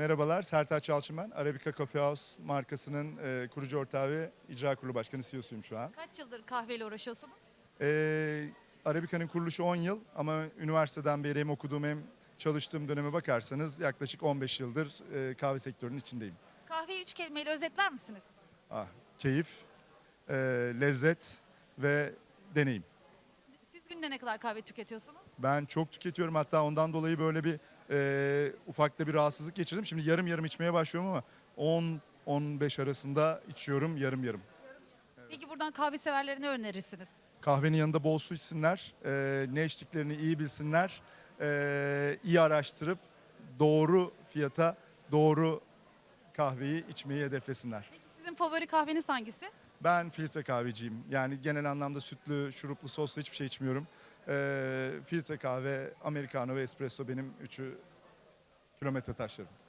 Merhabalar, Sertaç Çalçın ben. Arabica Coffee House markasının e, kurucu ortağı ve icra kurulu başkanı CEO'suyum şu an. Kaç yıldır kahveyle uğraşıyorsunuz? E, Arabica'nın kuruluşu 10 yıl ama üniversiteden beri hem okuduğum hem çalıştığım döneme bakarsanız yaklaşık 15 yıldır e, kahve sektörünün içindeyim. Kahveyi üç kelimeyle özetler misiniz? Ah, keyif, e, lezzet ve deneyim. Siz günde ne kadar kahve tüketiyorsunuz? Ben çok tüketiyorum hatta ondan dolayı böyle bir e, ufak da bir rahatsızlık geçirdim. Şimdi yarım yarım içmeye başlıyorum ama 10-15 arasında içiyorum yarım yarım. Peki buradan kahve severlerine önerirsiniz? Kahvenin yanında bol su içsinler, e, ne içtiklerini iyi bilsinler, e, iyi araştırıp doğru fiyata doğru kahveyi içmeyi hedeflesinler. Peki sizin favori kahveniz hangisi? Ben filtre kahveciyim. Yani genel anlamda sütlü, şuruplu, soslu hiçbir şey içmiyorum. E, filtre kahve, americano ve espresso benim üçü kilometre taşlarım.